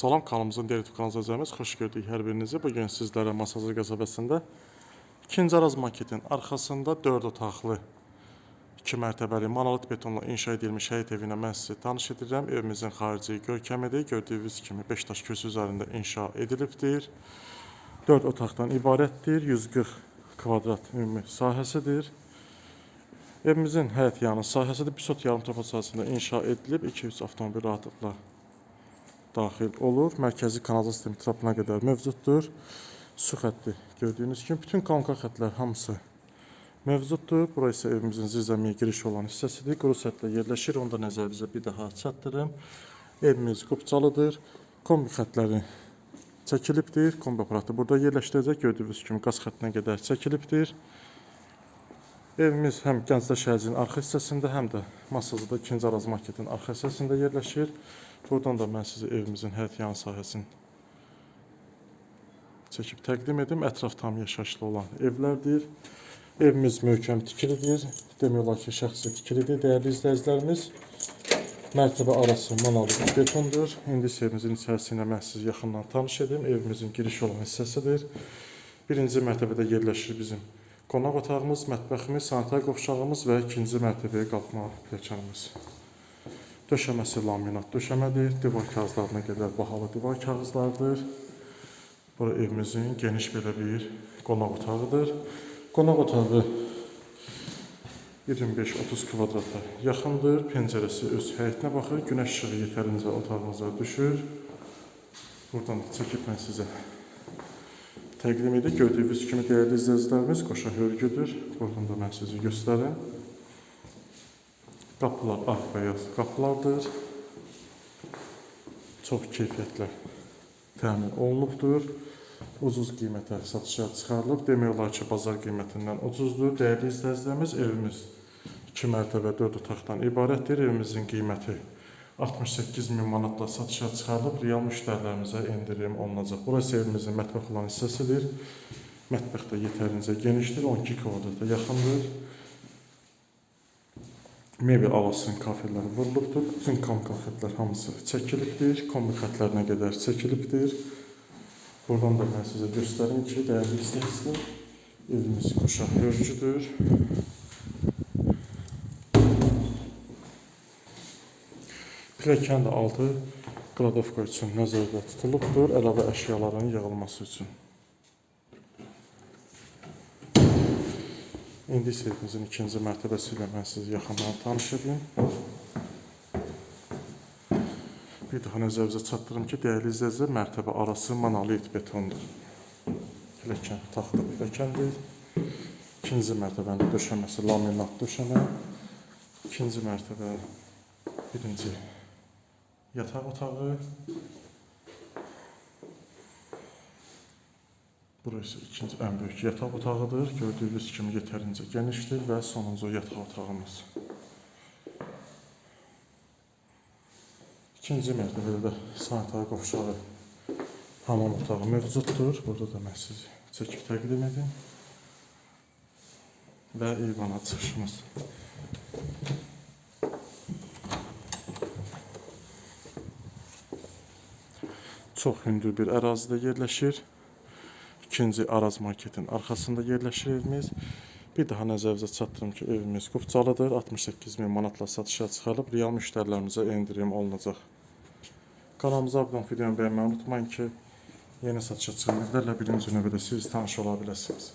Salam kanalımızın diğer YouTube kanalımıza izləyiniz. Xoş gördük hər birinizi. Bu gün sizlərə Masazır qəsəbəsində ikinci Araz marketin arxasında 4 otaqlı 2 mərtəbəli monolit betonla inşa edilmiş həyət evinə mən sizi tanış edirəm. Evimizin xarici görkəmidir. Gördüyünüz kimi 5 daş köşü üzərində inşa edilibdir. 4 otaqdan ibarətdir. 140 kvadrat ümumi sahəsidir. Evimizin həyət yanı sahəsi də Bisot yarım topa sahəsində inşa edilib. 2-3 avtomobil rahatlıqla daxil olur. Mərkəzi kanalizasiya sistemi trapına qədər mövcuddur. Su xətti gördüyünüz kimi bütün kanka xəttlər hamısı mövcuddur. Bura isə evimizin zirzəmiyə giriş olan hissəsidir. Quru səthlə yerləşir. Onu da nəzərinizə bir daha çatdırım. Evimiz qupçalıdır. Kombi xəttləri çəkilibdir. Kombi aparatı burada yerləşdirəcək. Gördüyünüz kimi qaz xəttinə qədər çəkilibdir. Evimiz həm Gəncdə şəhərcinin arxa hissəsində, həm də Masazıda 2-ci Araz marketin arxa hissəsində yerləşir. Buradan da mən sizə evimizin həyət yan sahəsini çəkib təqdim edim. Ətraf tam yaşayışlı olan evlərdir. Evimiz möhkəm tikilidir. Demək olar ki, şəxsi tikilidir. Dəyərli izləyicilərimiz, mərtəbə arası monolit betondur. İndi isə evimizin içərisi ilə mən sizi yaxından tanış edim. Evimizin giriş olan hissəsidir. Birinci mərtəbədə yerləşir bizim qonaq otağımız, mətbəximiz, sanitar qovşağımız və ikinci mərtəbəyə qalxma pilləkənimiz. Döşəməsi laminat döşəmədir. Divar kağızlarına qədər bahalı divar kağızlardır. Bura evimizin geniş belə bir qonaq otağıdır. Qonaq otağı 25-30 kvadrata yaxındır. Pəncərəsi öz həyətinə baxır. Günəş işığı yetərincə otağımıza düşür. Buradan da çəkib mən sizə təqdim edir. Gördüyünüz kimi dəyərli izləyicilərimiz qoşa hörgüdür. Buradan da mən sizi göstərim. Qapılar ağ bəyaz qapılardır. Çox keyfiyyətlə təmin olunubdur. Ucuz qiymətə satışa çıxarılıb. Demək olar ki, bazar qiymətindən ucuzdur. Dəyərli izləyicilərimiz, evimiz 2 mərtəbə 4 otaqdan ibarətdir. Evimizin qiyməti 68 min manatla satışa çıxarılıb. Real müştərilərimizə endirim olunacaq. Burası evimizin mətbəx olan hissəsidir. Mətbəx də yetərincə genişdir. 12 kvadrata yaxındır. Mebel alasının kafelləri vurulubdur. Bütün kombi xətlər hamısı çəkilibdir. Kombi xətlərinə qədər çəkilibdir. Buradan da mən sizə göstərim ki, dəyərli izləyicilər, evimiz qoşa hörgüdür. Pilləkən də altı qradovka üçün nəzərdə tutulubdur, əlavə əşyaların yığılması üçün. İndi isə evimizin ikinci mərtəbəsi ilə mən sizi yaxından tanış edim. Bir daha nəzərinizə çatdırım ki, dəyərli izləyicilər, mərtəbə arası monolit betondur. Pilləkən, taxta pilləkəndir. İkinci mərtəbənin döşəməsi laminat döşəmə. İkinci mərtəbə birinci yataq otağı. Burası ikinci ən böyük yataq otağıdır. Gördüyünüz kimi yetərincə genişdir və sonuncu yataq otağımız. İkinci mərtəbədə də sanitar qovşağı hamam otağı mövcuddur. Burada da mən sizi çəkib təqdim edim. Və eyvana çıxışımız. Çox hündür bir ərazidə yerləşir. İkinci Araz marketin arxasında yerləşir evimiz. Bir daha nəzərinizə çatdırım ki, evimiz qupçalıdır. 68 min manatla satışa çıxarılıb. Real müştərilərimizə endirim olunacaq. Kanalımıza abunə olub videonu bəyənməyi unutmayın ki, yeni satışa çıxan evlərlə birinci növbədə siz tanış ola biləsiniz.